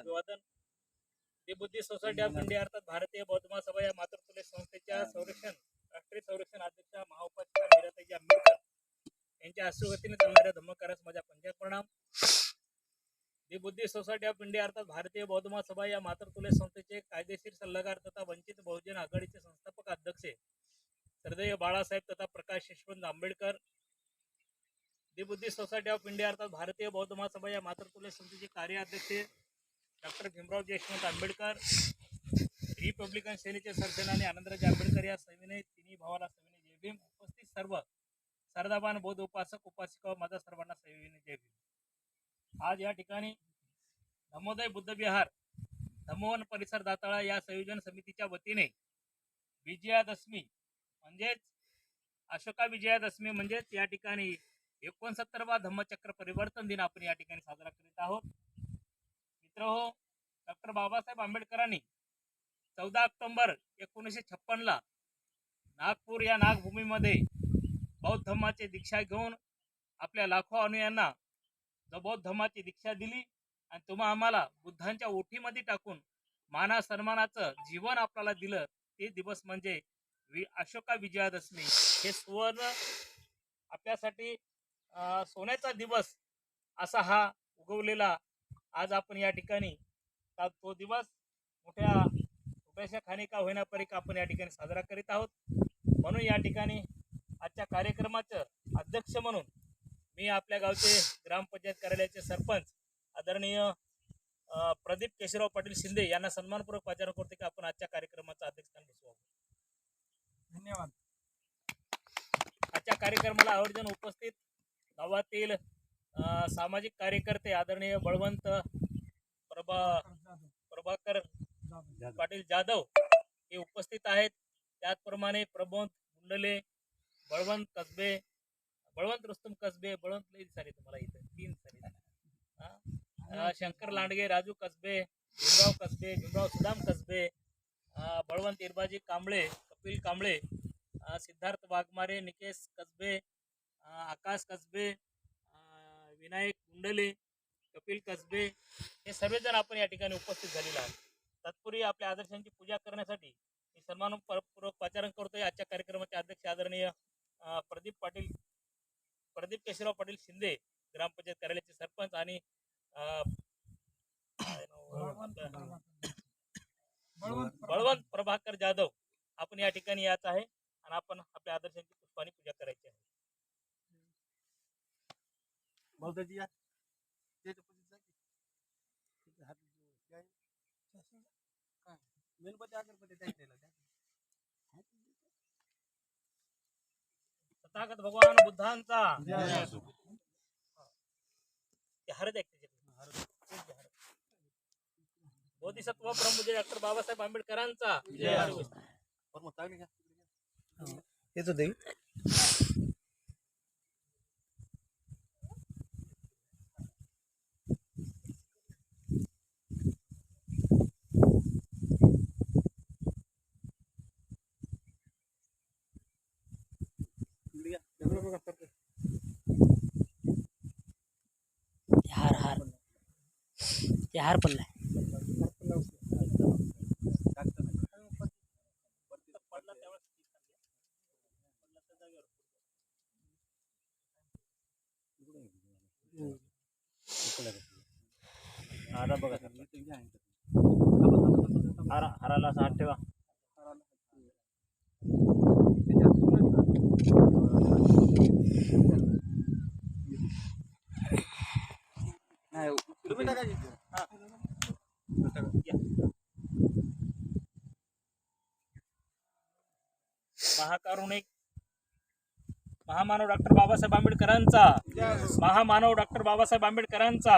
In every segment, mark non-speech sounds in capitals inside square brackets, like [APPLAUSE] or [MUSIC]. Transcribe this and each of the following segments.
अभिवादन. दी बुद्धी society of India अर्थात भारतीय बौद्ध महासभा या मातृतुल्य संस्थेच्या संरक्षण राष्ट्रीय संरक्षण अध्यक्षा महाउपाध्याय मीराताई आंबेडकर यांच्या हस्तगतीने चालणाऱ्या धम्मकारास माझ्या पंचायत प्रणाम. दी बुद्धी सोसायटी ऑफ इंडिया अर्थात भारतीय बौद्ध महासभा या मातृतुल्य संस्थेचे कायदेशीर सल्लागार तथा वंचित बहुजन आघाडीचे संस्थापक अध्यक्ष सरदेय बाळासाहेब तथा प्रकाश यशवंत आंबेडकर. दी बुद्धी सोसायटी ऑफ इंडिया अर्थात भारतीय बौद्ध महासभा या मातृतुल्य संस्थेचे कार्याध्यक्ष डॉक्टर भीमराव देशमुख आंबेडकर रिपब्लिकन सेनेचे सरसेनानी आनंदराज आंबेडकर या सविनय तिन्ही भावाला सविनय जय भीम. उपस्थित सर्व सरदाबान बौद्ध उपासक उपासिका माझा सर्वांना सविनय जय भीम. आज या ठिकाणी धमोदय बुद्ध विहार धमोवन परिसर दाताळा या संयोजन समितीच्या वतीने विजयादशमी म्हणजेच अशोका विजयादशमी म्हणजेच या ठिकाणी एकोणसत्तरवा धम्मचक्र परिवर्तन दिन आपण या ठिकाणी साजरा करीत आहोत. मित्र हो डॉक्टर बाबासाहेब आंबेडकरांनी चौदा ऑक्टोंबर एकोणीसशे छप्पनला नागपूर या नागभूमीमध्ये बौद्ध धम्माची दीक्षा घेऊन आपल्या लाखो अनुयांना जो बौद्ध धर्माची दीक्षा दिली आणि तुम्हा आम्हाला बुद्धांच्या ओठीमध्ये टाकून माना सन्मानाचं जीवन आपल्याला दिलं. ते दिवस म्हणजे वि अशोका विजयादशमी. हे सुवर्ण आपल्यासाठी सोन्याचा दिवस असा हा उगवलेला आज आपण या ठिकाणी ता- तो दिवस मोठ्या छोट्याशा खानिका होईना परीक आपण या ठिकाणी साजरा करीत आहोत. म्हणून या ठिकाणी आजच्या कार्यक्रमाचं अध्यक्ष म्हणून मी आपल्या गावचे ग्रामपंचायत कार्यालयाचे सरपंच आदरणीय प्रदीप केशवराव पाटील शिंदे यांना सन्मानपूर्वक पाचारण करतो की आपण आजच्या कार्यक्रमाचं अध्यक्षस्थान बसवावं धन्यवाद. आजच्या कार्यक्रमाला आवर्जून उपस्थित गावातील सामाजिक कार्यकर्ते आदरणीय बळवंत प्रभा प्रभाकर पाटील जाधव हे उपस्थित आहेत. त्याचप्रमाणे प्रबोध गुंडले बळवंत कसबे बळवंत रुस्तुम कसबे बळवंत लई सारे तुम्हाला इथं तीन सारे शंकर लांडगे राजू कसबे भीमराव कसबे भीमराव सुदाम कसबे बळवंत इरबाजी कांबळे कपिल कांबळे सिद्धार्थ वाघमारे निकेश कसबे आकाश कसबे विनायक गुंडले कपिल कसबे हे सर्वजण आपण या ठिकाणी उपस्थित झालेला आहोत. तत्पूर्वी आपल्या आदर्शांची पूजा करण्यासाठी मी सन्मानपूर्वक पाचारण करतोय. आजच्या कार्यक्रमाचे अध्यक्ष आदरणीय प्रदीप पाटील प्रदीप केशवराव पाटील शिंदे ग्रामपंचायत कार्यालयाचे सरपंच आणि बळवंत प्रभाकर जाधव. आपण या ठिकाणी याच आहे आणि आपण आपल्या आदर्शांची पुष्पाने पूजा करायची आहे बोलतो या त्याच्या पुढे जा की. तिथे हात काय? काय? मेणबत्ती अगरबत्ती द्यायची आहे ना, द्या. तथागत भगवान बुद्धांचा जय असो. ते हरद आहे त्याच्यात. तेच ते हरद. बोधिसत्व प्रमुख डॉक्टर बाबासाहेब आंबेडकरांचा जय असो. बरं मग चांगली घ्या. येतो देवी इकडे घ्या. सगळं बघा, सगळं. हार हार ते हार पडलाय टाकतं नाही. पडला त्यावेळेस पडला त्या जागेवर. बघा इथे घ्या हारा हाराला हात ठेवा नाही तुम्ही टाका इथे. हा. टाका. या. महाकारुणिक महामानव डॉक्टर बाबासाहेब आंबेडकरांचा. महामानव डॉक्टर बाबासाहेब आंबेडकरांचा.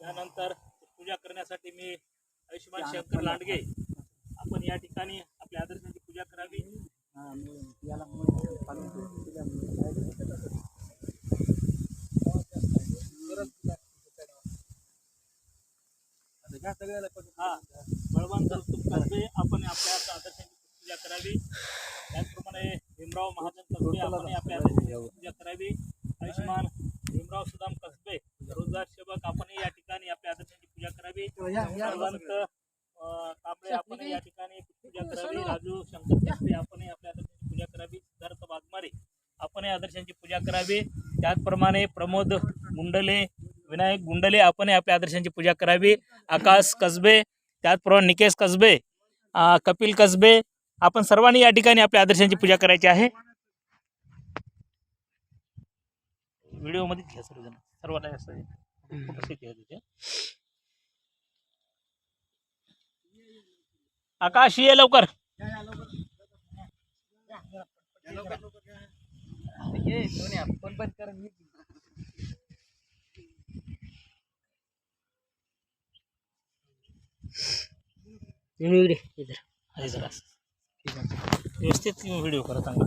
त्यानंतर पूजा करण्यासाठी मी आयुष्यमान शंकर लांडगे. आपण या ठिकाणी आपल्या आदर्शांची पूजा करावी. हा, हा. आपण आपल्या आदर्शांची पूजा करावी. त्याचप्रमाणे भीमराव महाजन कसबे आपण आपल्या आदर्शांची पूजा करावी. आयुष्यमान भीमराव सुदाम कसबे रोजगार सेवक आपण या ठिकाणी आपल्या आदर्शांची पूजा करावी. बळवंत कांबळे आपण या ठिकाणी पूजा करावी. राजू शंकर कसबे आपण आपल्या आपण या आदर्शांची पूजा करावी. त्याचप्रमाणे प्रमोद मुंडले विनायक गुंडले आपण आपल्या आदर्शांची पूजा करावी. आकाश कसबे, त्याचप्रमाणे निकेश कसबे कपिल कसबे, आपण सर्वांनी या ठिकाणी आपल्या आदर्शांची पूजा करायची आहे. व्हिडिओमध्ये घ्या सर्वजण. सर्वांना असं फोटोस ये लवकर मी इकडे इधर. आहे जरा. व्यवस्थित व्हिडिओ करा चांगला.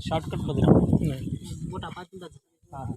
शॉर्टकटमध्ये राहा. मोठा पाच हां.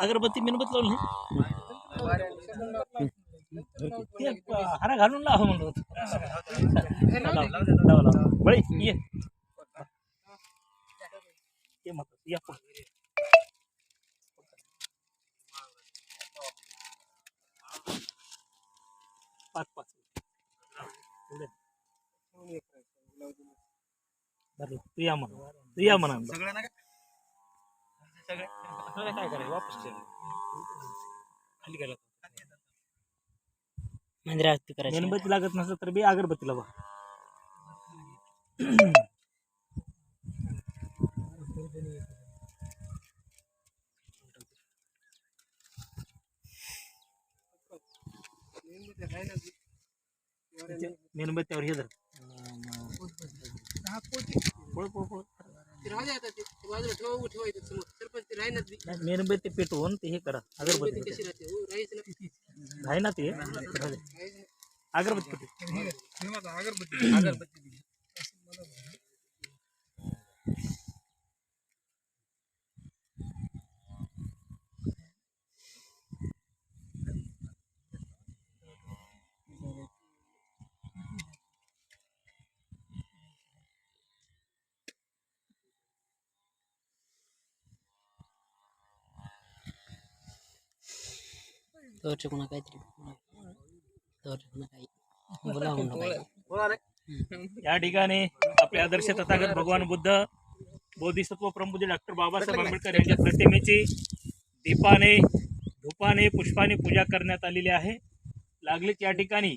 अगरबत्ती मेणबत्ती लावली हारा घालून लावा म्हणलं. बळी, ये ये मग, या पुढं. पाच पाच. तू या म्हणा तू या म्हणा? सगळे काय करायचं? वापस. खाली गेला मंदिर आरती करायची. मेणबत्ती लागत नसलं तर बी अगरबत्ती लावा मेणबत्तीवर [CLEARS THROAT] हे धर. पळ, पळ, पळ. मेणबत्ती पेटवून ते हे करा. अगरबत्ती आहे ना ते? राहू. अगरबत्ती पेटव. अगरबत्ती. अगरबत्ती. कोणा काहीतरी [LAUGHS] बोला या ठिकाणी आपले आदर्श तथागत भगवान बुद्ध बोधिसत्व प्रमुख डॉक्टर बाबासाहेब आंबेडकर यांच्या प्रतिमेची दीपाने धुपाने पुष्पाने पूजा करण्यात आलेली आहे. लागलीच या ठिकाणी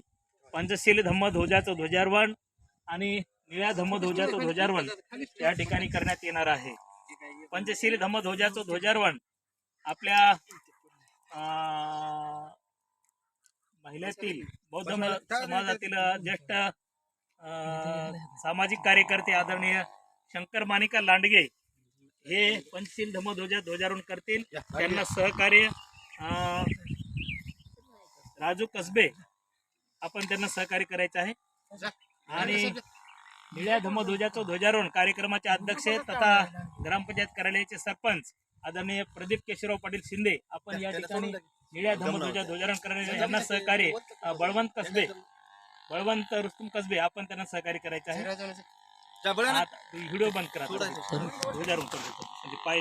पंचशील धम्म ध्वजाचं ध्वजारोहण आणि निळ्या धम्म ध्वजाचं ध्वजारोहण या ठिकाणी करण्यात येणार आहे. पंचशील धम्म ध्वजाचं ध्वजारोहण आपल्या महिलातील बौद्ध समाजातील ज्येष्ठ सामाजिक कार्यकर्ते आदरणीय शंकर मानिका लांडगे हे पंचशील धम्मध्वजा ध्वजारोहण करतील. त्यांना सहकार्य राजू कसबे आपण त्यांना सहकार्य करायचं आहे. आणि निळ्या धम्मध्वजाचं ध्वजारोहण कार्यक्रमाचे अध्यक्ष तथा ग्रामपंचायत कार्यालयाचे सरपंच आदरणीय प्रदीप केशवराव पाटील शिंदे आपण या ठिकाणी निळ्या धम्मध्वजा ध्वजारोहण करणारे यांना सहकार्य बळवंत कसबे. बळवंत रुस्तुम कसबे आपण त्यांना सहकार्य करायचं आहे. व्हिडिओ बंद करा. ध्वजारोहण करतो म्हणजे पाय